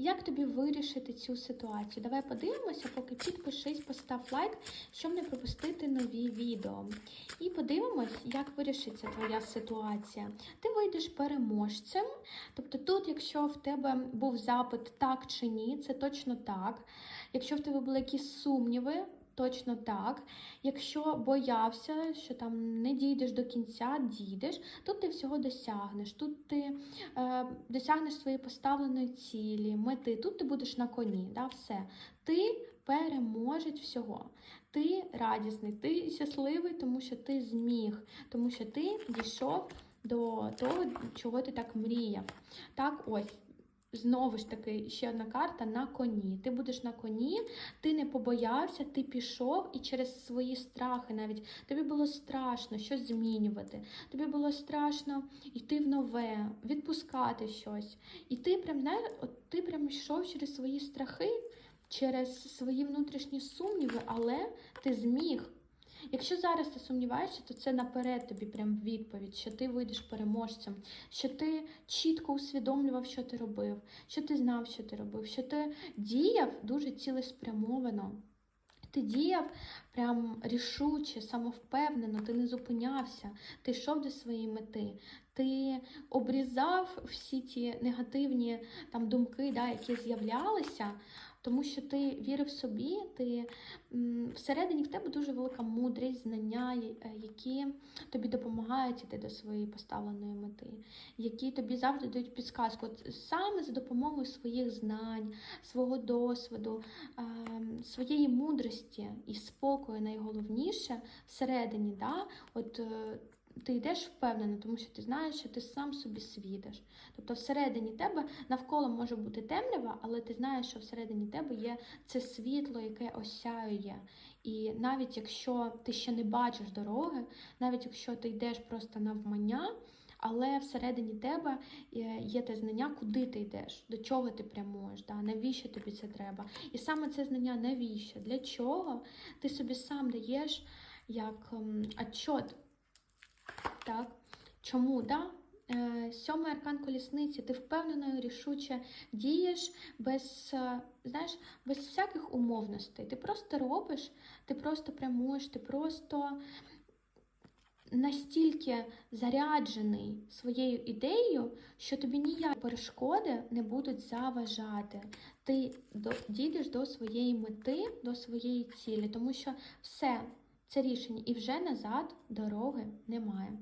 Як тобі вирішити цю ситуацію? Давай подивимося, поки підпишись, постав лайк, щоб не пропустити нові відео. І подивимось, як вирішиться твоя ситуація. Ти вийдеш переможцем. Тобто, тут, якщо в тебе був запит так чи ні, це точно так. Якщо в тебе були якісь сумніви, Точно так. Якщо боявся, що там не дійдеш до кінця, дійдеш, тут ти всього досягнеш, тут ти е, досягнеш своєї поставленої цілі, мети, тут ти будеш на коні, да, все. Ти переможець всього. Ти радісний, ти щасливий, тому що ти зміг, тому що ти дійшов до того, чого ти так мріяв. Так, ось. Знову ж таки, ще одна карта на коні. Ти будеш на коні, ти не побоявся, ти пішов і через свої страхи навіть тобі було страшно щось змінювати. Тобі було страшно йти в нове, відпускати щось. І ти прям знаєш, от ти прям йшов через свої страхи, через свої внутрішні сумніви, але ти зміг. Якщо зараз ти сумніваєшся, то це наперед тобі прям відповідь, що ти вийдеш переможцем, що ти чітко усвідомлював, що ти робив, що ти знав, що ти робив, що ти діяв дуже цілеспрямовано. Ти діяв прям рішуче, самовпевнено, ти не зупинявся, ти йшов до своєї мети, ти обрізав всі ті негативні там думки, да, які з'являлися, тому що ти вірив собі, ти всередині в тебе дуже велика мудрість, знання, е, які тобі допомагають іти до своєї поставленої мети, які тобі завжди дають підсказку. От саме за допомогою своїх знань, свого досвіду, е, своєї мудрості і спокою, найголовніше всередині, да, от. Е, ти йдеш впевнено, тому що ти знаєш, що ти сам собі світиш. Тобто всередині тебе навколо може бути темрява, але ти знаєш, що всередині тебе є це світло, яке осяює. І навіть якщо ти ще не бачиш дороги, навіть якщо ти йдеш просто навмання, але всередині тебе є- є те знання, куди ти йдеш, до чого ти прямуєш, да? навіщо тобі це треба. І саме це знання, навіщо, для чого, ти собі сам даєш як ем, отчет. Так, чому, да? Е, Сьомий аркан колісниці, ти впевнено рішуче дієш без, е, знаєш, без всяких умовностей. Ти просто робиш, ти просто прямуєш, ти просто настільки заряджений своєю ідеєю, що тобі ніякі перешкоди не будуть заважати. Ти дійдеш до своєї мети, до своєї цілі, тому що все це рішення і вже назад дороги немає.